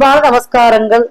அன்பான நமஸ்காரங்கள்.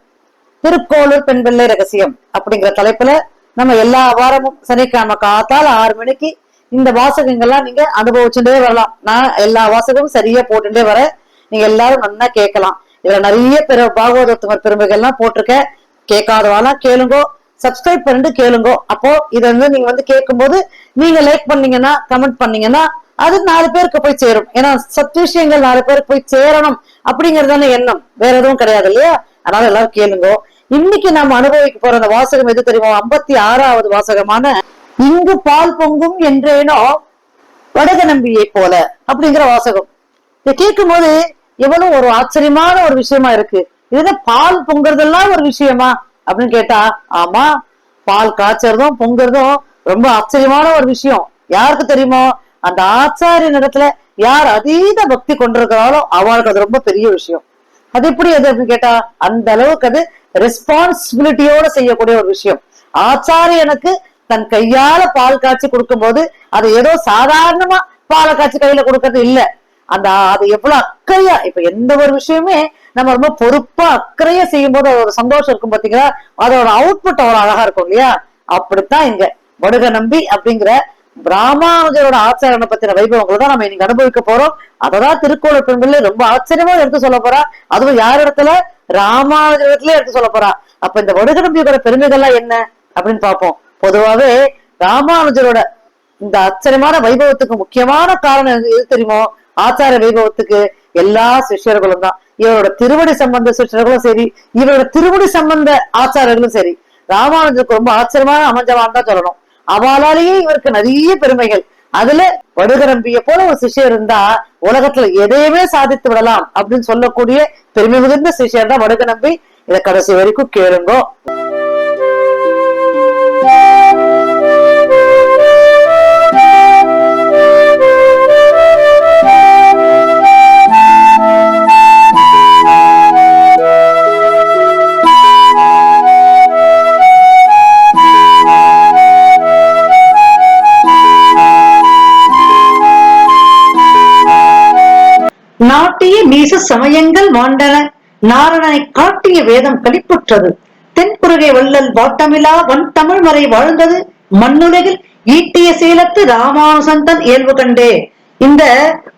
திருக்கோளூர் பெண் பிள்ளை ரகசியம் அப்படிங்கிற தலைப்புல நம்ம எல்லா வாரமும் சனிக்கிழமை காத்தால ஆறு மணிக்கு இந்த வாசகங்கள்லாம் நீங்க அனுபவிச்சுட்டே வரலாம். நான் எல்லா வாசகமும் சரியா போட்டுட்டே வரேன். நீங்க எல்லாரும் நல்லா கேட்கலாம். இதுல நிறைய பிற பாகவதத்துவர் பெருமைகள்லாம் போட்டிருக்கேன். கேட்காதவாலாம் கேளுங்கோ. சப்ஸ்கிரைப் பண்ணிட்டு கேளுங்கோ. அப்போ இதை வந்து நீங்க வந்து கேட்கும்போது நீங்க லைக் பண்ணீங்கன்னா கமெண்ட் பண்ணீங்கன்னா அது நாலு பேருக்கு போய் சேரும். ஏன்னா சத் விஷயங்கள் நாலு பேருக்கு போய் சேரணும் அப்படிங்கறதான எண்ணம். வேற எதுவும் கிடையாது இல்லையா? அதனால எல்லாரும் கேளுங்கோ. இன்னைக்கு நாம அனுபவிக்க போற அந்த வாசகம் எது தெரியுமோ? ஐம்பத்தி ஆறாவது வாசகமான இங்கு பால் பொங்கும் என்றேனோ வடக நம்பியை போல அப்படிங்கிற வாசகம். இதை கேட்கும் போது எவ்வளவு ஒரு ஆச்சரியமான ஒரு விஷயமா இருக்கு. இதுல பால் பொங்குறதெல்லாம் ஒரு விஷயமா? அப்படின்னு கேட்டா ஆமா பால் காய்ச்சறதும் பொங்குறதும் ரொம்ப ஆச்சரியமான ஒரு விஷயம். யாருக்கு தெரியுமோ? அந்த ஆச்சாரியன் இடத்துல யார் அதீத பக்தி கொண்டிருக்கிறாளோ அவளுக்கு அது ரொம்ப பெரிய விஷயம். அது எப்படி அது அப்படின்னு கேட்டா அந்த அளவுக்கு அது ரெஸ்பான்சிபிலிட்டியோட செய்யக்கூடிய ஒரு விஷயம். ஆச்சாரியனுக்கு தன் கையால பால் காய்ச்சி கொடுக்கும்போது அது ஏதோ சாதாரணமா பாலை காய்ச்சி கையில கொடுக்கறது இல்ல. அந்த அது எவ்வளவு அக்கறையா இப்ப எந்த ஒரு விஷயமே நம்ம ரொம்ப பொறுப்பா அக்கறையா செய்யும் போது ஒரு சந்தோஷம் இருக்கும் பாத்தீங்களா? அதோட அவுட்புட் அவ்வளவு அழகா இருக்கும் இல்லையா? அப்படித்தான் இங்க. வடுக நம்பி அப்படிங்கிற ராமானுஜரோட ஆச்சாரனை பத்தின வைபவங்களை தான் நம்ம இன்னைக்கு அனுபவிக்க போறோம். அததான் திருக்கோள பெண்கள் ரொம்ப ஆச்சரியமா எடுத்து சொல்ல போறா. அதுவும் யார் இடத்துல? ராமானுஜர் எடுத்து சொல்ல போறா. அப்ப இந்த வடுகடம்பியோட பெருமைகள்லாம் என்ன? அப்படின்னு பார்ப்போம். பொதுவாவே ராமானுஜரோட இந்த ஆச்சரியமான வைபவத்துக்கு முக்கியமான காரணம் எது எது தெரியுமோ? ஆச்சார வைபவத்துக்கு எல்லா சிஷ்யர்களும் தான். இவரோட திருவடி சம்பந்த சிஷ்யர்களும் சரி இவரோட திருவடி சம்பந்த ஆச்சாரர்களும் சரி. ராமானுஜருக்கு ரொம்ப ஆச்சரியமான அமைஞ்சவான் தான் சொல்லணும். அவளாலேயே இவருக்கு நிறைய பெருமைகள். அதுல வடுகரம்பிய போல ஒரு சிஷ்யர் இருந்தா உலகத்துல எதையுமே சாதித்து விடலாம் அப்படின்னு சொல்லக்கூடிய பெருமை மிகுந்த சிஷ்யர் தான் வடுகரம்பி. இதை கடைசி வரைக்கும் கேளுங்கோ. பெரிய மீச சமயங்கள் மாண்டன. நாரணனை காட்டிய வேதம் கழிப்புற்றது. தென்புறகை வள்ளல் வாட்டமிலா வன் தமிழ் மறை வாழ்ந்தது. மண்ணுலகில் ஈட்டிய சேலத்து ராமானுசந்தன் இயல்பு கண்டே. இந்த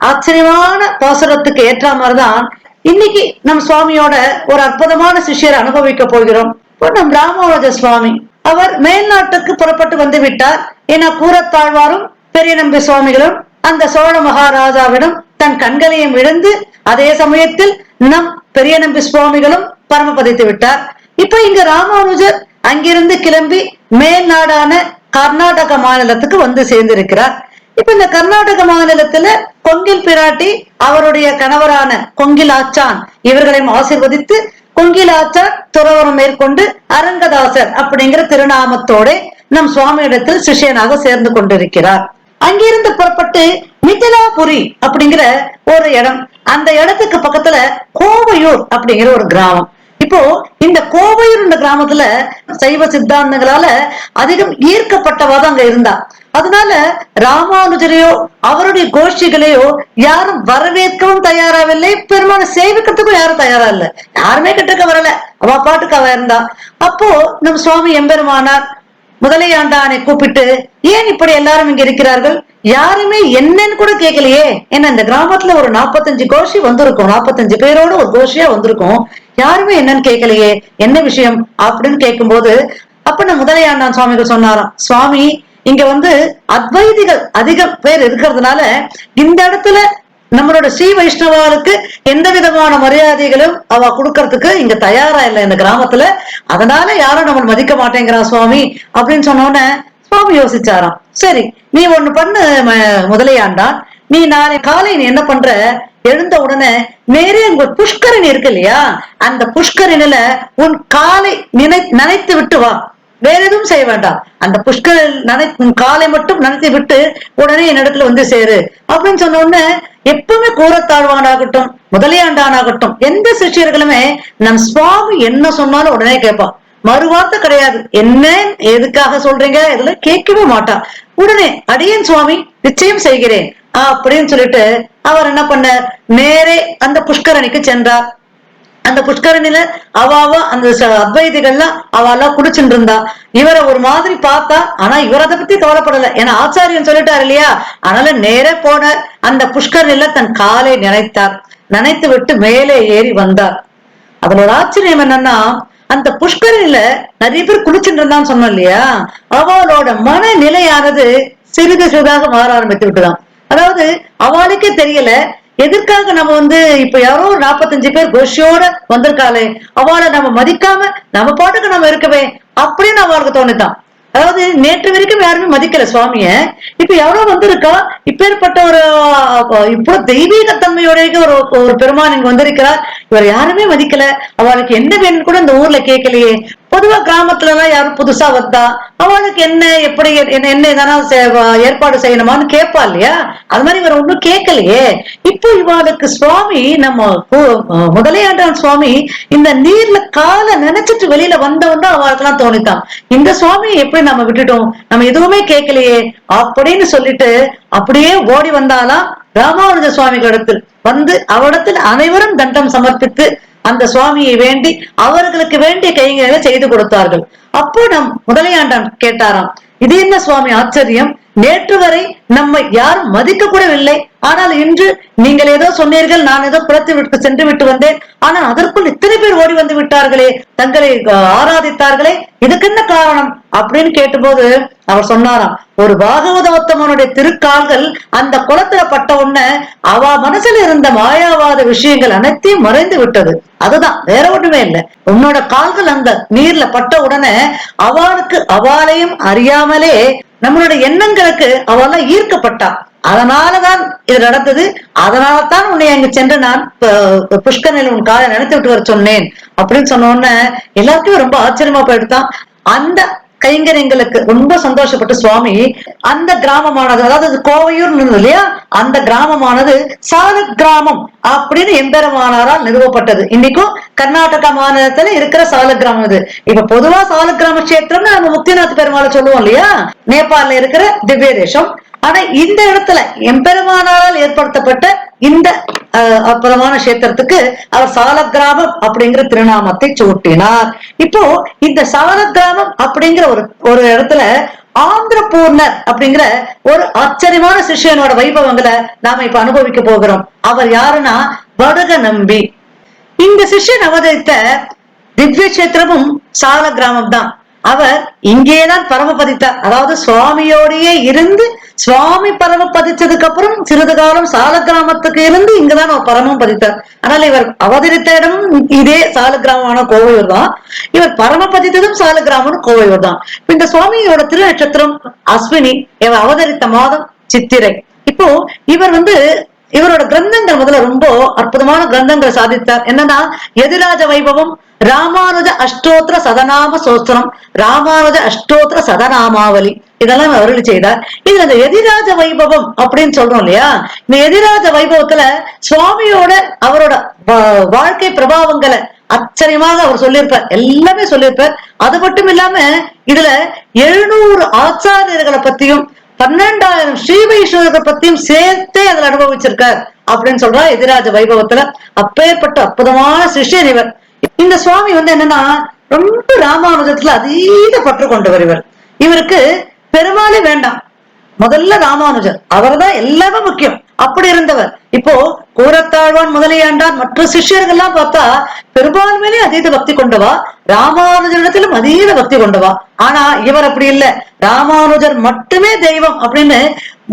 ஆச்சரியமான பாசுரத்துக்கு ஏற்ற மாதிரிதான் இன்னைக்கு நம் சுவாமியோட ஒரு அற்புதமான சிஷ்யரை அனுபவிக்க போகிறோம். நம் ராமானுஜ சுவாமி. அவர் மேல்நாட்டுக்கு புறப்பட்டு வந்து விட்டார் என கூறத்தாழ்வாரும் பெரிய நம்பி சுவாமிகளும் அந்த சோழ மகாராஜாவிடம் தன் கண்களையும் இழந்து அதே சமயத்தில் நம் பெரிய நம்பி சுவாமிகளும் பரமபதித்து விட்டார். இப்ப இங்க ராமானுஜர் அங்கிருந்து கிளம்பி மேல் நாடான கர்நாடக மாநிலத்துக்கு வந்து சேர்ந்திருக்கிறார். இப்ப இந்த கர்நாடக மாநிலத்துல கொங்கில் பிராட்டி அவருடைய கணவரான கொங்கில் ஆச்சான் இவர்களையும் ஆசிர்வதித்து கொங்கில் ஆச்சான் துறவரம் மேற்கொண்டு அரங்கதாசர் அப்படிங்கிற திருநாமத்தோட நம் சுவாமியிடத்தில் சிஷியனாக சேர்ந்து கொண்டிருக்கிறார். அங்கிருந்து புறப்பட்டு மிதிலாபுரி அப்படிங்கிற ஒரு இடம் அந்த இடத்துக்கு பக்கத்துல கோவையூர் அப்படிங்கிற ஒரு கிராமம். இப்போ இந்த கோவையூர் இந்த கிராமத்துல சைவ சித்தாந்தங்களால அதிகம் ஈர்க்கப்பட்டவா தான் அங்க இருந்தா. அதனால ராமானுஜரையோ அவருடைய கோஷ்டிகளையோ யாரும் வரவேற்கவும் தயாராகவில்லை பெருமான சேவிக்கிறதுக்கும் யாரும் தயாரா இல்ல. யாருமே கிட்டக்க வரல. அவ பாட்டுக்கு அவ இருந்தா. அப்போ நம்ம சுவாமி எம்பெருமானார் முதலையாண்டானை கூப்பிட்டு ஏன் இப்படி எல்லாரும் இங்க இருக்கிறார்கள்? யாருமே என்னன்னு கூட கேட்கலையே என்ன இந்த கிராமத்துல ஒரு நாற்பத்தஞ்சு கோஷி வந்திருக்கும். நாற்பத்தஞ்சு பேரோட ஒரு கோஷியா வந்திருக்கும். யாருமே என்னன்னு கேட்கலையே என்ன விஷயம்? அப்படின்னு கேட்கும்போது அப்ப நம்ம முதலையாண்டான் சுவாமிகள் சொன்னாராம் சுவாமி இங்க வந்து அத்வைதிகள் அதிக பேர் இருக்கிறதுனால இந்த இடத்துல நம்மளோட ஸ்ரீ வைஷ்ணவாளுக்கு எந்த விதமான மரியாதைகளும் அவ கொடுக்கறதுக்கு இங்க தயாரா இல்லை இந்த கிராமத்துல. அதனால யாரும் நம்ம மதிக்க மாட்டேங்கிறா சுவாமி அப்படின்னு சொன்ன உடனே சுவாமி யோசிச்சாராம். சரி நீ ஒண்ணு பண்ணு முதலையாண்டான் முதலியாண்டான். நீ நாளை காலை நீ என்ன பண்ற? எழுந்த உடனே நேரே உங்க புஷ்கரணி இருக்கு இல்லையா? அந்த புஷ்கரணில உன் காலை நினை நனைத்து விட்டு வா. வேற எதுவும் செய்ய வேண்டாம். அந்த புஷ்கர நனை உன் காலை மட்டும் நனைத்து விட்டு உடனே என்னிடத்துல வந்து சேரு. அப்படின்னு சொன்ன உடனே எப்பவுமே கூறத்தாழ்வானாகட்டும் முதலியாண்டானாகட்டும் எந்த சிஷ்யர்களுமே நம் சுவாமி என்ன சொன்னாலும் உடனே கேட்பான் மறுவார்த்தை கிடையாது. என்ன? எதுக்காக சொல்றீங்க? இதுல கேட்கவே மாட்டா. உடனே அடியேன் சுவாமி நிச்சயம் செய்கிறேன். அப்படின்னு சொல்லிட்டு அவர் என்ன பண்ணார்? நேரே அந்த புஷ்கரணிக்கு சென்றார். அந்த புஷ்கரணில அவாவா அந்த ச- அத்வைதிகள்லாம் அவெல்லாம் குடிச்சுட்டு இருந்தா இவரை ஒரு மாதிரி பார்த்தா ஆனா இவர் அதை பத்தி கவலைப்படல. ஏன்னா ஆச்சாரியன் சொல்லிட்டாரு இல்லையா? அதனால நேரே போன அந்த புஷ்கரில தன் காலை நினைத்தார். நினைத்து விட்டு மேலே ஏறி வந்தார். அவளோட ஆச்சரியம் என்னன்னா அந்த புஷ்கரில நிறைய பேர் குளிச்சுட்டு இருந்தான்னு சொன்னோம் இல்லையா? அவளோட மனநிலையானது சிறிது சிறிதாக மாற ஆரம்பித்து விட்டுதான் அதாவது அவளுக்கே தெரியல எதற்காக நம்ம வந்து இப்ப யாரோ ஒரு நாற்பத்தஞ்சு பேர் கோஷியோட வந்திருக்காளே அவளை நம்ம மதிக்காம நம்ம பாட்டுக்கு நம்ம இருக்கவே அப்படின்னு அவளுக்கு தோணுதான் அதாவது நேற்று வரைக்கும் யாருமே மதிக்கல சுவாமிய. இப்ப எவ்வளவு வந்திருக்கா? இப்பேற்பட்ட ஒரு இவ்வளவு இப்போ தெய்வீக தன்மையோட ஒரு ஒரு பெருமான் இங்க வந்திருக்கிறார். இவர் யாருமே மதிக்கல. அவளுக்கு என்ன வேணும்னு கூட இந்த ஊர்ல கேட்கலையே. பொதுவா கிராமத்துல எல்லாம் யாரும் புதுசா வந்தா அவளுக்கு என்ன எப்படி என்ன என்ன எதனா ஏற்பாடு செய்யணுமான்னு கேட்பா இல்லையா? அது மாதிரி இவர் ஒண்ணும் கேட்கலையே. இப்போ இவளுக்கு சுவாமி நம்ம முதலையாண்டான் சுவாமி இந்த நீர்ல காலை நினைச்சிட்டு வெளியில வந்தவன் அவளுக்கு எல்லாம் தோணித்தான் இந்த சுவாமி எப்படி நம்ம விட்டுட்டோம்? நம்ம எதுவுமே கேட்கலையே. அப்படின்னு சொல்லிட்டு அப்படியே ஓடி வந்தாலாம் ராமானுஜ சுவாமிகளிடத்தில் வந்து அவரிடத்தில் அனைவரும் தண்டம் சமர்ப்பித்து அந்த சுவாமியை வேண்டி அவர்களுக்கு வேண்டிய கைங்களை செய்து கொடுத்தார்கள். அப்போ நம் முதலையாண்டான் கேட்டாராம் இது என்ன சுவாமி? ஆச்சரியம். நேற்று வரை நம்மை யாரும் மதிக்க கூடவில்லை ஆனால் இன்று நீங்கள் ஏதோ சொன்னீர்கள் நான் ஏதோ புறத்து விட்டு சென்று விட்டு வந்தேன். ஆனால் அதற்குள் இத்தனை பேர் ஓடி வந்து விட்டார்களே தங்களை ஆராதித்தார்களே இதுக்கு என்ன காரணம்? அப்படின்னு கேட்டபோது அவர் சொன்னாராம் ஒரு பாகவதோத்தமனுடைய திருக்கால்கள் அந்த குளத்துல பட்ட உடனே அவ மனசுல இருந்த மாயாவாத விஷயங்கள் அனைத்தையும் மறைந்து விட்டது. அதுதான் வேற ஒண்ணுமே இல்ல. உன்னோட கால்கள் அந்த நீர்ல பட்ட உடனே அவளுக்கு அவளையும் அறியாமலே நம்மளுடைய எண்ணங்களுக்கு அவெல்லாம் ஈர்க்கப்பட்டா. அதனாலதான் இது நடந்தது. அதனாலதான் உன்னை அங்கு சென்று நான் ப- உன் காலை நினைத்து விட்டு வர சொன்னேன். அப்படின்னு சொன்ன உடனே எல்லாருக்குமே ரொம்ப ஆச்சரியமா போயிடுதான். அந்த கைங்கரியங்களுக்கு ரொம்ப சந்தோஷப்பட்டு சுவாமி அந்த கிராமமானது அதாவது கோவையூர்னு கோவையூர் இருந்தது இல்லையா? அந்த கிராமமானது சால கிராமம் அப்படின்னு எம்பெருமானாரால் நிறுவப்பட்டது. இன்னைக்கும் கர்நாடகா மாநிலத்துல இருக்கிற சால கிராமம் இது. இப்ப பொதுவா சால கிராம கஷேத்திரம்னு நம்ம முக்திநாத் பெருமாளை சொல்லுவோம் இல்லையா? நேபாளில இருக்கிற திவ்ய தேசம். ஆனா இந்த இடத்துல எம்பெருமானாரால் ஏற்படுத்தப்பட்ட இந்த அஹ், அற்புதமான கஷேத்திரத்துக்கு அவர் சாலக்கிராமம் அப்படிங்கிற திருநாமத்தை சூட்டினார். இப்போ இந்த சால கிராமம் அப்படிங்கிற ஒரு ஒரு இடத்துல ஆந்திரபூர்ணர் அப்படிங்கிற ஒரு ஆச்சரியமான சிஷ்யனோட வைபவங்களை நாம இப்ப அனுபவிக்க போகிறோம். அவர் யாருன்னா? வடக நம்பி. இந்த சிஷ்யன் அவதரித்த திவ்ய கஷேத்திரமும் சால கிராமம் தான் அவர் இங்கேதான் பரமபதித்தார். அதாவது சுவாமியோடையே இருந்து சுவாமி பரம பதிச்சதுக்கு அப்புறம் சிறிது காலம் சால கிராமத்துக்கு இருந்து இங்கதான் அவர் பரமம் பதித்தார். ஆனால் இவர் அவதரித்த இடமும் இதே சால கிராமமான கோவையூர் தான். இவர் பரம பதித்ததும் சால கிராமம் கோவையூர் தான். இந்த சுவாமியோட திரு நட்சத்திரம் அஸ்வினி இவர் அவதரித்த மாதம் சித்திரை. இப்போ இவர் வந்து இவரோட கிரந்தங்கள் முதல்ல ரொம்ப அற்புதமான கிரந்தங்களை சாதித்தார். என்னன்னா எதிராஜ வைபவம் ராமானுஜ அஷ்டோத்திர சதநாம சோஸ்திரம் ராமானுஜ அஷ்டோத்திர சதநாமாவலி இதெல்லாம் அருள் செய்தார். இதுல அந்த எதிராஜ வைபவம் அப்படின்னு சொல்றோம் இல்லையா? இந்த எதிராஜ வைபவத்துல சுவாமியோட அவரோட வாழ்க்கை பிரபாவங்களை ஆச்சரியமாக அவர் சொல்லியிருப்பார். எல்லாமே சொல்லியிருப்பார். அது மட்டும் இல்லாம இதுல எழுநூறு ஆச்சாரியர்களை பத்தியும் பன்னெண்டாயிரம் ஸ்ரீ வைஷ்ணவர்கள் பத்தியும் சேர்த்தே அதுல அனுபவிச்சிருக்கார் அப்படின்னு சொல்றா எதிராஜ வைபவத்துல. அப்பேற்பட்ட அற்புதமான சிஷ்யர் இவர். இந்த சுவாமி வந்து என்னன்னா ரொம்ப ராமானுஜத்துல அதீத பற்று கொண்டவர் இவர். இவருக்கு பெருமாளே வேண்டாம். முதல்ல ராமானுஜர். அவர்தான் எல்லாமே முக்கியம். அப்படி இருந்தவர். இப்போ கூரத்தாழ்வான் முதலியாண்டார் மற்ற சிஷ்யர்கள் எல்லாம் பார்த்தா பெரும்பான்மையிலே அதீத பக்தி கொண்டவா? ராமானுஜரிடத்திலும் அதீத பக்தி கொண்டவா? ஆனா இவர் அப்படி இல்ல. ராமானுஜர் மட்டுமே தெய்வம் அப்படின்னு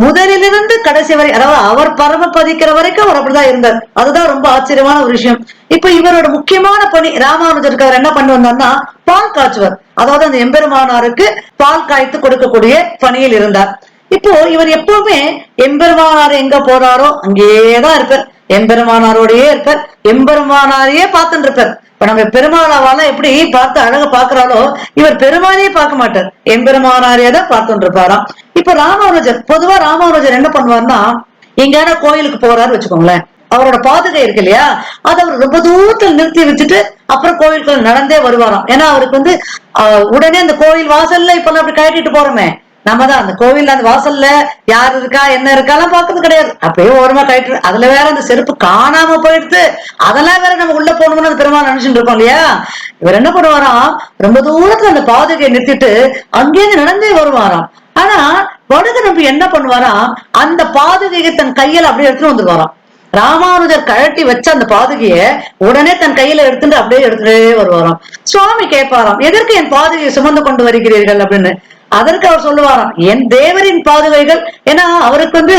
முதலிலிருந்து கடைசி வரை அதாவது அவர் பரம பதிக்கிற வரைக்கும் அவர் அப்படிதான் இருந்தார். அதுதான் ரொம்ப ஆச்சரியமான ஒரு விஷயம். இப்ப இவரோட முக்கியமான பணி ராமானுஜருக்கு அவர் என்ன பண்ணி வந்தார்னா பால் காய்ச்சுவர். அதாவது அந்த எம்பெருமானாருக்கு பால் காய்த்து கொடுக்கக்கூடிய பணியில் இருந்தார். இப்போ இவர் எப்பவுமே எம்பெருமானார் எங்க போறாரோ அங்கேயேதான் இருப்பார். எம்பெருமானாரோடையே இருப்பார் எம்பெருமானாரையே பார்த்துட்டு இருப்பார் இப்ப நம்ம பெருமாளாவால எப்படி பார்த்து அழக பாக்குறாலோ இவர் பெருமானையே பார்க்க மாட்டார். எம்பெருமானாரையே தான் பார்த்துட்டு இருப்பாராம் இப்ப ராமானுஜர் பொதுவா ராமானுஜர் என்ன பண்ணுவார்னா எங்கேயான கோயிலுக்கு போறாரு வச்சுக்கோங்களேன். அவரோட பாதுகை இருக்கு இல்லையா? அதை அவர் ரொம்ப தூரத்தில் நிறுத்தி வச்சுட்டு அப்புறம் கோயிலுக்குள்ள நடந்தே வருவாராம். ஏன்னா அவருக்கு வந்து உடனே அந்த கோயில் வாசல்ல இப்ப அப்படி கட்டிட்டு போறோமே. நம்ம தான் அந்த கோவில்ல அந்த வாசல்ல யார் இருக்கா என்ன இருக்காலாம் பாக்குறது கிடையாது. அப்பயே ஓரமா கயிட்டு அதுல வேற அந்த செருப்பு காணாம போயிடுது அதெல்லாம் வேற நம்ம உள்ள போகணும்னு அந்த பெருமாள் நினைச்சுட்டு இருக்கோம் இல்லையா? இவர் என்ன பண்ணுவாராம்? ரொம்ப தூரத்துல அந்த பாதுகையை நிறுத்திட்டு அங்கேயிருந்து நடந்தே வருவாராம். ஆனா வடுக நம்பி என்ன பண்ணுவாராம்? அந்த பாதுகையை தன் கையில அப்படியே எடுத்துட்டு வந்துருவாராம். ராமானுஜர் கழட்டி வச்ச அந்த பாதுகைய உடனே தன் கையில எடுத்துட்டு அப்படியே எடுத்துட்டே வருவாராம். சுவாமி கேட்பாராம் எதற்கு என் பாதுகையை சுமந்து கொண்டு வருகிறீர்கள்? அப்படின்னு. அதற்கு அவர் சொல்லுவாராம் என் தேவரின் பாதுகைகள் ஏன்னா அவருக்கு வந்து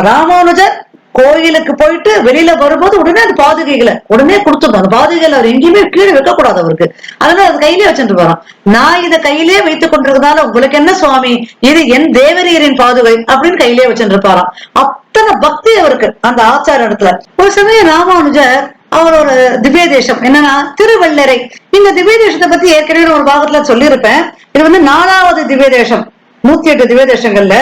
ராமானுஜர் கோயிலுக்கு போயிட்டு வெளியில வரும்போது உடனே அந்த பாதுகைகளை உடனே கொடுத்துருந்தோம் அந்த பாதுகைகள் அவர் எங்கேயுமே கீழே வைக்க கூடாது அவருக்கு. அதனால அது கையிலே வச்சுட்டு வரோம் நான் இதை கையிலே வைத்துக் கொண்டிருக்கனால உங்களுக்கு என்ன சுவாமி? இது என் தேவரீரின் பாதுகை அப்படின்னு கையிலே வச்சுட்டு இருப்பாராம். அத்தனை பக்தி அவருக்கு அந்த ஆச்சார இடத்துல. ஒரு சமயம் ராமானுஜர் அவர் ஒரு திவ்ய தேசம் என்னன்னா திருவள்ளரை. இந்த திவ்ய தேசத்தை பத்தி ஏற்கனவே ஒரு பாகத்துல சொல்லியிருப்பேன். இது வந்து நாலாவது திவ்ய தேசம் நூத்தி எட்டு திவ்ய தேசங்கள்ல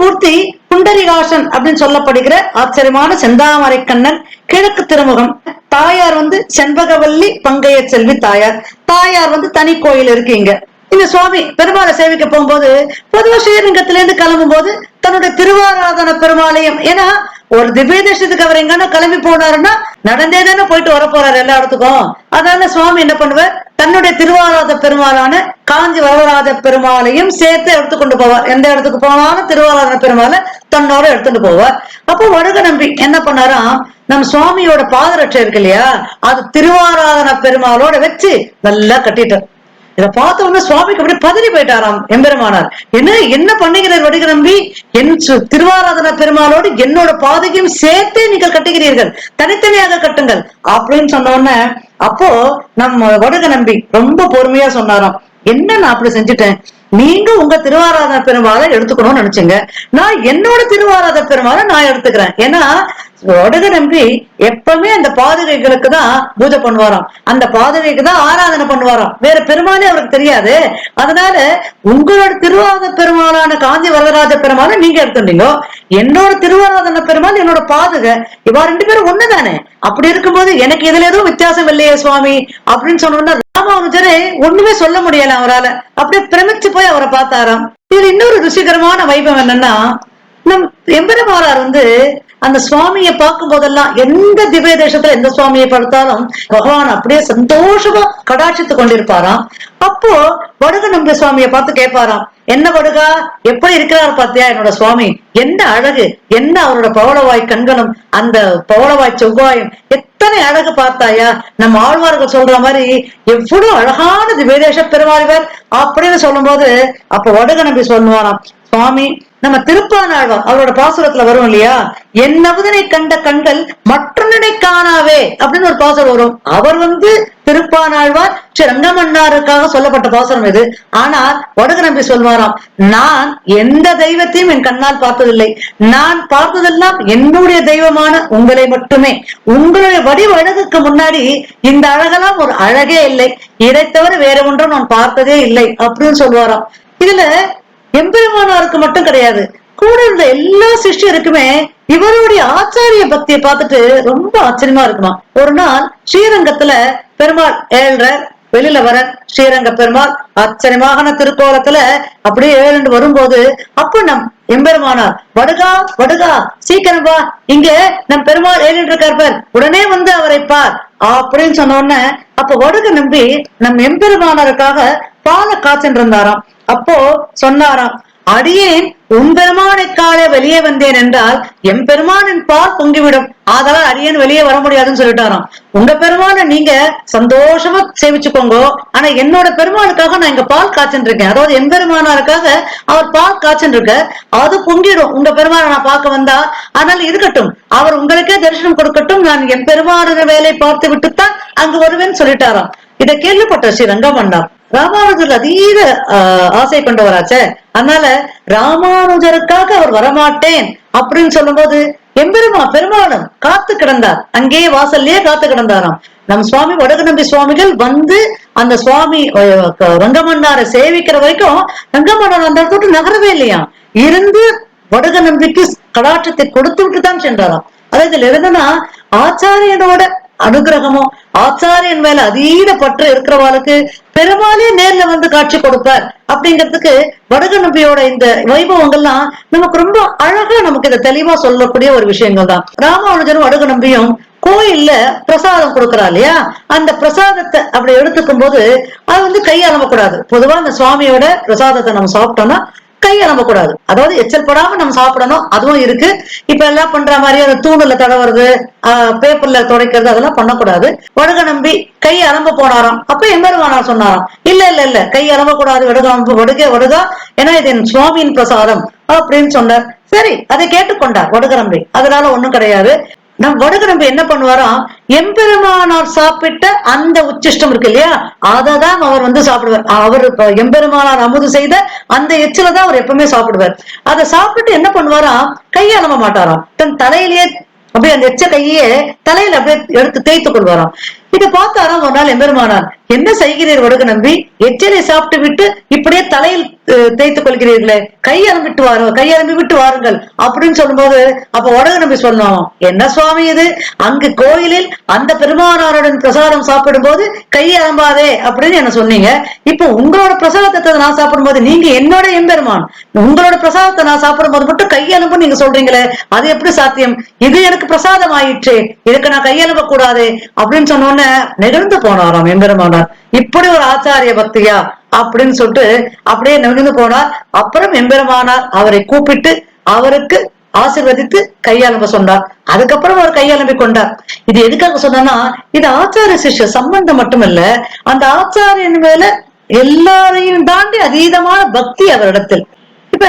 மூர்த்தி புண்டரிகாசன் அப்படின்னு சொல்லப்படுகிற ஆச்சரியமான செந்தாமரை கண்ணன் கிழக்கு திருமுகம். தாயார் வந்து செண்பகவல்லி பங்கைய செல்வி தாயார். தாயார் வந்து தனி கோயில் இருக்கு இங்க. இந்த சுவாமி பெருமாளை சேவிக்க போகும்போது பொதுவா ஸ்ரீரங்கத்திலேருந்து கிளம்பும் போது தன்னுடைய திருவாராதன பெருமாளையும் ஏன்னா ஒரு திவ்ய தேசத்துக்கு அவர் எங்கன்னா கிளம்பி போனாருன்னா நடந்தே தானே போயிட்டு வர போறாரு எல்லா இடத்துக்கும். அதனால சுவாமி என்ன பண்ணுவார்? தன்னுடைய திருவாராத பெருமாளான காஞ்சி வரவராஜ பெருமாளையும் சேர்த்து எடுத்துக்கொண்டு போவார். எந்த இடத்துக்கு போனாலும் திருவாராதன பெருமாளை தன்னோட எடுத்துட்டு போவார். அப்போ வடுக நம்பி என்ன பண்ணாராம் நம்ம சுவாமியோட பாதரட்சை இருக்கு இல்லையா? அது திருவாராதன பெருமாளோட வச்சு நல்லா கட்டிட்டார். இதை பார்த்த உடனே சுவாமிக்கு அப்படியே பதறி போயிட்டாராம். எம்பெருமானார். என்ன என்ன பண்ணுகிறார் வடிக நம்பி? என் திருவாராதன பெருமாளோடு என்னோட பாதையும் சேர்த்தே நீங்கள் கட்டுகிறீர்கள். தனித்தனியாக கட்டுங்கள். அப்படின்னு சொன்ன உடனே அப்போ நம்ம வடுக நம்பி ரொம்ப பொறுமையா சொன்னாராம். என்ன நான் அப்படி செஞ்சுட்டேன்? நீங்க உங்க திருவாராதன பெருமாளை எடுத்துக்கணும்னு நினைச்சீங்க. நான் என்னோட திருவாராத பெருமாளை நான் எடுத்துக்கிறேன். ஏன்னா வடுக நம்பி எப்பவுமே அந்த பாதுகைகளுக்கு தான் பூஜை பண்ணுவாராம். அந்த பாதுகைக்கு தான் ஆராதனை பண்ணுவாராம். வேற பெருமானே அவருக்கு தெரியாது. அதனால உங்களோட திருவாத பெருமாளான காஞ்சி வரதராஜ பெருமானை நீங்க எடுத்துட்டீங்க. என்னோட திருவாராதன பெருமாள் என்னோட பாதுகை. இவா ரெண்டு பேரும் ஒண்ணுதானே? அப்படி இருக்கும்போது எனக்கு இதுல எதுவும் வித்தியாசம் இல்லையே சுவாமி. அப்படின்னு சொன்னோம்னா ராமானுஜரே ஒண்ணுமே சொல்ல முடியல அவரால. அப்படியே பிரமிச்சு போய் அவரை பார்த்தாராம். இதுல இன்னொரு ருசிகரமான வைபம் என்னன்னா நம் எம்பெருமாறார் வந்து அந்த சுவாமியை பார்க்கும் போதெல்லாம் எந்த திவ்ய தேசத்துல எந்த சுவாமியை பார்த்தாலும் பகவான் அப்படியே சந்தோஷமா கடாட்சித்து கொண்டிருப்பாராம். அப்போ வடுக நம்பி சுவாமியை பார்த்து கேட்பாராம். என்ன வடுகா? எப்படி இருக்கிறார் பாத்தியா என்னோட சுவாமி? என்ன அழகு? என்ன அவரோட பவளவாய் கண்களும் அந்த பவளவாய் செவ்வாயும் எத்தனை அழகு பார்த்தாயா? நம்ம ஆழ்வார்கள் சொல்ற மாதிரி எவ்வளவு அழகான திவ்யதேச பெருமாள்வர் அப்படின்னு சொல்லும் போது அப்ப வடுக நம்பி சொல்லுவாராம். சுவாமி நம்ம திருப்பானாழ்வார் அவரோட பாசுரத்துல வரும் இல்லையா? என்னவுதனை கண்ட கண்கள் மற்றொன்னை காணாவே அப்படின்னு ஒரு பாசுரம் வரும். அவர் வந்து திருப்பானாழ்வார் ரங்கமன்னாருக்காக சொல்லப்பட்ட பாசுரம் இது. ஆனால் வடுக நம்பி சொல்வாராம் நான் எந்த தெய்வத்தையும் என் கண்ணால் பார்த்ததில்லை. நான் பார்த்ததெல்லாம் என்னுடைய தெய்வமான உங்களை மட்டுமே. உங்களுடைய வடிவ அழகுக்கு முன்னாடி இந்த அழகெல்லாம் ஒரு அழகே இல்லை. இதை தவிர வேற ஒன்றும் நான் பார்த்ததே இல்லை அப்படின்னு சொல்வாராம். இதுல எம்பெருமானாருக்கு மட்டும் கிடையாது. கூட இருந்த எல்லா சிஷ்யருக்குமே இவருடைய ஆச்சாரிய பக்தியை பார்த்துட்டு ரொம்ப ஆச்சரியமா இருக்குமா. ஒரு நாள் ஸ்ரீரங்கத்துல பெருமாள் ஏழ்ற வெளியில வர ஸ்ரீரங்க பெருமாள் ஆச்சரியமான திருக்கோலத்துல அப்படியே ஏழுண்டு வரும்போது அப்ப நம் எம்பெருமானார் வடுகா வடுகா சீக்கிரம் வா. இங்க நம் பெருமாள் ஏழுண்டு இருக்கார் பார். உடனே வந்து அவரை பார். அப்படின்னு சொன்ன உடனே அப்ப வடுக நம்பி நம் எம்பெருமானாருக்காக பால காத்திருந்தாராம். இருந்தாராம் அப்போ சொன்னாராம் அடியேன் உன் பெருமானைக்காக வெளியே வந்தேன் என்றால் என் பெருமானின் பால் பொங்கிவிடும். ஆதலால் அடியேன் வெளியே வர முடியாதுன்னு சொல்லிட்டாராம். உங்க பெருமானை நீங்க சந்தோஷமா சேவிச்சுக்கோங்க. ஆனா என்னோட பெருமானுக்காக நான் இங்க பால் காய்ச்சிட்டு இருக்கேன் அதாவது என் பெருமானாருக்காக அவர் பால் காய்ச்சிட்டு இருக்க அது பொங்கிடும். உங்க பெருமானை நான் பார்க்க வந்தா ஆனால் இருக்கட்டும். அவர் உங்களுக்கே தரிசனம் கொடுக்கட்டும். நான் என் பெருமானோட வேலை பார்த்து விட்டுத்தான் அங்கு வருவேன்னு சொல்லிட்டாராம். இதை கேள்விப்பட்ட ஸ்ரீ ரங்கமன்னார் ராமானுஜர் அதீத ஆஹ், ஆசை கொண்டவராச்சே. அதனால ராமானுஜருக்காக அவர் வரமாட்டேன் அப்படின்னு சொல்லும்போது எம்பெருமா பெருமாளும் காத்து கிடந்தார். அங்கேயே வாசல்லயே காத்து கிடந்தாராம். நம் சுவாமி வடகநம்பி சுவாமிகள் வந்து அந்த சுவாமி ரங்கமன்னார ரங்கமன்னாரை சேவிக்கிற வரைக்கும் ரங்கமன்னார் அந்த இடத்த நகரவே இல்லையா இருந்து வடக நம்பிக்கு கொடுத்து விட்டு தான் சென்றாராம். அதாவது இதுல இருந்தனா ஆச்சாரியனோட அனுகிரகமும் ஆச்சாரியன் மேல அதீத பற்று இருக்கிறவாளுக்கு பெருமாளே நேர்ல வந்து காட்சி கொடுப்பார். அப்படிங்கிறதுக்கு வடக நம்பியோட இந்த வைபவங்கள்லாம் நமக்கு ரொம்ப அழகா நமக்கு இதை தெளிவா சொல்லக்கூடிய ஒரு விஷயங்கள் தான் ராமானுஜரும் வடக நம்பியும் கோயில்ல பிரசாதம் கொடுக்கறா இல்லையா? அந்த பிரசாதத்தை அப்படி எடுத்துக்கும் போது அது வந்து கை பொதுவா அந்த சுவாமியோட பிரசாதத்தை நம்ம சாப்பிட்டோம்னா கை கூடாது. அதாவது எச்சல் படாம நம்ம சாப்பிடணும். அதுவும் இருக்கு. இப்ப எல்லாம் பண்ற மாதிரி அந்த தூணுல தடவுறது ஆஹ் பேப்பர்ல துடைக்கிறது அதெல்லாம் பண்ணக்கூடாது. வடுக நம்பி கை அலம்ப போனாராம். அப்ப எம்பெருமானார் சொன்னாராம் இல்ல இல்ல இல்ல கை அலம்ப கூடாது வடுக அம்பு வடுக வடுகா ஏன்னா இது என் சுவாமியின் பிரசாதம். அப்படின்னு சொன்னார். சரி அதை கேட்டுக்கொண்டார் வடுக நம்பி. அதனால ஒண்ணும் கிடையாது. நம் வடுக நம்பி என்ன பண்ணுவாராம் எம்பெருமானார் சாப்பிட்ட அந்த உச்சிஷ்டம் இருக்கு இல்லையா? அதை தான் அவர் வந்து சாப்பிடுவார். அவர் எம்பெருமானார் அமுது செய்த அந்த எச்சில தான் அவர் எப்பவுமே சாப்பிடுவார். அதை சாப்பிட்டு என்ன பண்ணுவாராம் கையாளம மாட்டாராம். தன் தலையிலேயே அப்படியே அந்த எச்ச கையே தலையில அப்படியே எடுத்து தேய்த்து கொள்வாராம். இதை பார்த்தாராம் ஒரு நாள் எம்பெருமானார். என்ன செய்கிறீர் வடுக நம்பி? எச்சலை சாப்பிட்டு விட்டு இப்படியே தலையில் தேய்த்துக் கொள்கிறீர்களே. கையலம்பி விட்டு வாரு கையலம்பி விட்டு வாருங்கள் அப்படின்னு சொல்லும்போது அப்ப வடக நம்பி சொன்னோம். என்ன சுவாமி இது? அங்கு கோயிலில் அந்த பெருமானாருடன் பிரசாதம் சாப்பிடும் போது கையலம்பாதே அப்படின்னு என்ன சொன்னீங்க. இப்போ உங்களோட பிரசாதத்தை நான் சாப்பிடும்போது நீங்க என்னோட எம்பெருமான். உங்களோட பிரசாதத்தை நான் சாப்பிடும்போது மட்டும் கையெலும்பு நீங்க சொல்றீங்களே அது எப்படி சாத்தியம்? இது எனக்கு பிரசாதம் ஆயிற்று இதுக்கு நான் கையெலும்ப கூடாது அப்படின்னு சொன்ன உடனே நெகிழ்ந்து போனாராம் எம்பெருமானார். இப்படி ஒரு ஆச்சாரிய பக்தியா? அப்படின்னு சொல்லிட்டு அப்படியே நெகிழ்ந்து போனார் அப்புறம் எம்பெருமானார் அவரை கூப்பிட்டு அவருக்கு ஆசிர்வதித்து கையாளம்ப சொன்னார். அதுக்கப்புறம் அவர் கையாளம்பி கொண்டார். இது எதுக்காக சொன்னா இது ஆச்சாரிய சிஷ்ய சம்பந்தம் மட்டுமல்ல அந்த ஆச்சாரியன் மேல எல்லாரையும் தாண்டி அதீதமான பக்தி அவரிடத்தில். இப்ப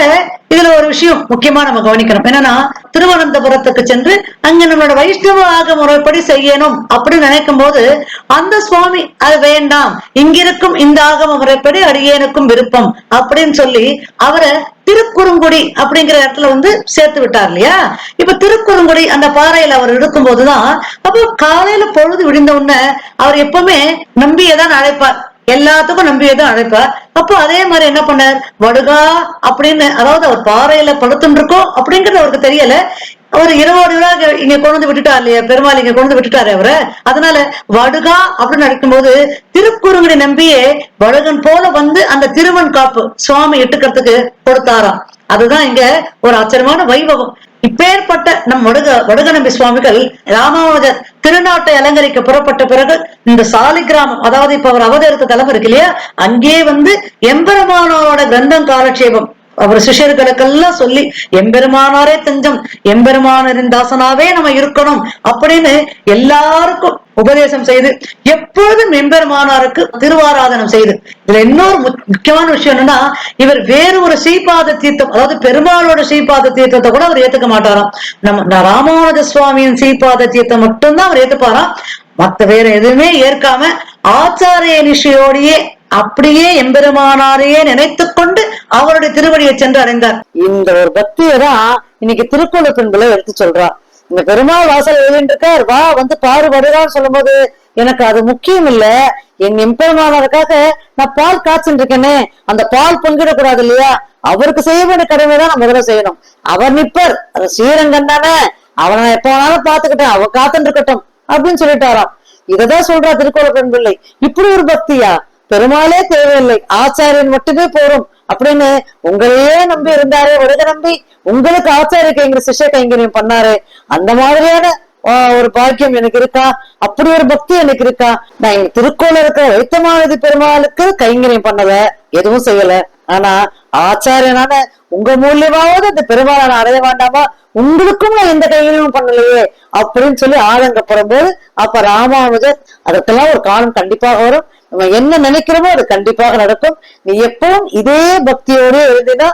இதுல ஒரு விஷயம் முக்கியமா நம்ம கவனிக்கணும். என்னன்னா திருவனந்தபுரத்துக்கு சென்று அங்க நம்மளோட வைஷ்ணவ ஆக முறைப்படி செய்யணும் அப்படின்னு நினைக்கும் போது அந்த சுவாமி அது வேண்டாம். இங்கிருக்கும் இந்த ஆகம முறைப்படி அடியேனுக்கும் விருப்பம் அப்படின்னு சொல்லி அவரை திருக்குறுங்குடி அப்படிங்கிற இடத்துல வந்து சேர்த்து விட்டார் இல்லையா? இப்ப திருக்குறுங்குடி அந்த பாறையில அவர் இருக்கும் போதுதான் அப்போ காலையில பொழுது விடிந்த உடனே அவர் எப்பவுமே நம்பியதான் அழைப்பார். எல்லாத்துக்கும் நம்பியதான் அழைப்பார் அப்போ அதே மாதிரி என்ன பண்ணார்? வடுகா அப்படின்னு அதாவது அவர் பாறையில படுத்துட்டு இருக்கோம் அப்படிங்கறது அவருக்கு தெரியல. அவர் இருபது ரூபா இங்க கொண்டு வந்து விட்டுட்டார் இல்லையா? பெருமாள் இங்க கொண்டு வந்து விட்டுட்டாரு அவரை. அதனால வடுகா அப்படின்னு நடக்கும்போது திருக்குறுங்குடி நம்பியே வடுகன் போல வந்து அந்த திருவன் காப்பு சுவாமி இட்டுக்கிறதுக்கு கொடுத்தாராம். அதுதான் இங்க ஒரு ஆச்சரியமான வைபவம். இப்பேற்பட்ட நம் வடுக வடுகநம்பி சுவாமிகள் ராமாவதர் திருநாட்டை அலங்கரிக்க புறப்பட்ட பிறகு இந்த சாலி கிராமம் அதாவது இப்ப அவர் அவதரித்த தலம் இருக்கு இல்லையா? அங்கே வந்து எம்பெருமானோட கிரந்தம் காலட்சேபம் அவர் சிஷ்யர்களுக்கெல்லாம் சொல்லி எம்பெருமானாரே தஞ்சம் எம்பெருமானரின் தாசனாவே நம்ம இருக்கணும் அப்படின்னு எல்லாருக்கும் உபதேசம் செய்து எப்பொழுதும் எம்பெருமானாருக்கு திருவாராதனம் செய்து. இதுல இன்னொரு முக்கியமான விஷயம் என்னன்னா இவர் வேறு ஒரு ஸ்ரீபாத தீர்த்தம் அதாவது பெருமாளோட ஸ்ரீபாத தீர்த்தத்தை கூட அவர் ஏத்துக்க மாட்டாராம். நம்ம ராமானுஜ சுவாமியின் ஸ்ரீபாத தீர்த்தம் மட்டும்தான் அவர் ஏத்துப்பாராம். மத்த வேற எதுவுமே ஏற்காம ஆச்சாரிய நிஷையோடையே அப்படியே எம்பெருமானாரையே நினைத்துக் கொண்டு அவருடைய திருவடியை சென்று அடைந்தார் இந்த ஒரு பக்தியை தான் இன்னைக்கு திருக்குறள் பெண்களை எடுத்து சொல்றா. இந்த பெருமாள் வாசல் எழுதிட்டு இருக்கார் வா வந்து பாரு சொல்லும் போது எனக்கு அது முக்கியம் இல்ல. என் எம்பெருமானாருக்காக நான் பால் காய்ச்சிட்டு இருக்கேனே அந்த பால் பங்கிடக்கூடாது இல்லையா? அவருக்கு செய்ய வேண்டிய கடமை தான் நான் முதல்ல செய்யணும். அவர் நிப்பர் அது ஸ்ரீரங்கன் தானே. அவனை எப்ப வேணாலும் பாத்துக்கிட்டேன் அவ காத்துட்டு இருக்கட்டும் அப்படின்னு சொல்லிட்டாராம். இததான் சொல்றா திருக்கோள பெண் பிள்ளை இப்படி ஒரு பக்தியா? பெருமாளே தேவையில்லை. ஆச்சாரியன் மட்டுமே போறோம். அப்படின்னு உங்களையே நம்பி இருந்தாரே உலக நம்பி உங்களுக்கு ஆச்சாரிய கைங்கிற சிஷ்ய கைங்கரியம் பண்ணாரு. அந்த மாதிரியான ஒரு பாக்கியம் எனக்கு இருக்கா? அப்படி ஒரு பக்தி எனக்கு இருக்கா? நான் இங்க திருக்கோள இருக்கிற வைத்தமானது பெருமாளுக்கு கைங்கரியம் பண்ணல எதுவும் செய்யல. ஆனா ஆச்சாரியனான உங்க மூலியமாவது அந்த பெருமாளை நான் அடைய வேண்டாமா? உங்களுக்கும் நான் எந்த கையிலும் பண்ணலையே அப்படின்னு சொல்லி ஆதங்கப்படும் போது அப்ப ராமானுஜர் அதற்கெல்லாம் ஒரு காலம் கண்டிப்பாக வரும். நம்ம என்ன நினைக்கிறோமோ அது கண்டிப்பாக நடக்கும். நீ எப்பவும் இதே பக்தியோடு எழுதினா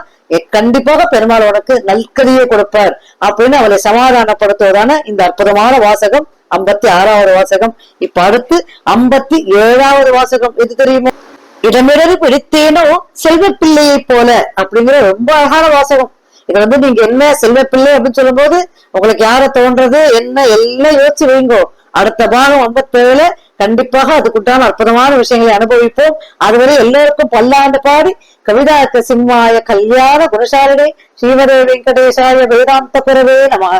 கண்டிப்பாக பெருமாள் உனக்கு நல்கதியை கொடுப்பார் அப்படின்னு அவளை சமாதானப்படுத்துவதான இந்த அற்புதமான வாசகம் ஐம்பத்தி ஆறாவது வாசகம். இப்ப அடுத்து ஐம்பத்தி ஏழாவது வாசகம் எது தெரியுமா? இடமிடறி பிடித்தேனோ செல்வ பிள்ளையை போல அப்படிங்கிற ரொம்ப அழகான வாசகம். இது வந்து நீங்க என்ன செல்வ பிள்ளை அப்படின்னு சொல்லும்போது உங்களுக்கு யார தோன்றது என்ன எல்லாம் யோசிச்சு வைங்கோ. அடுத்த பாகம் ஐம்பத்தேழுல கண்டிப்பாக அதுக்குண்டான அற்புதமான விஷயங்களை அனுபவிப்போம். அதுவரை எல்லோருக்கும் பல்லாண்டு பாடி கவிதாக்க சிம்மாய கல்யாண குணசாலினி ஸ்ரீமதே வெங்கடேசாய வேதாந்த குரவே நம.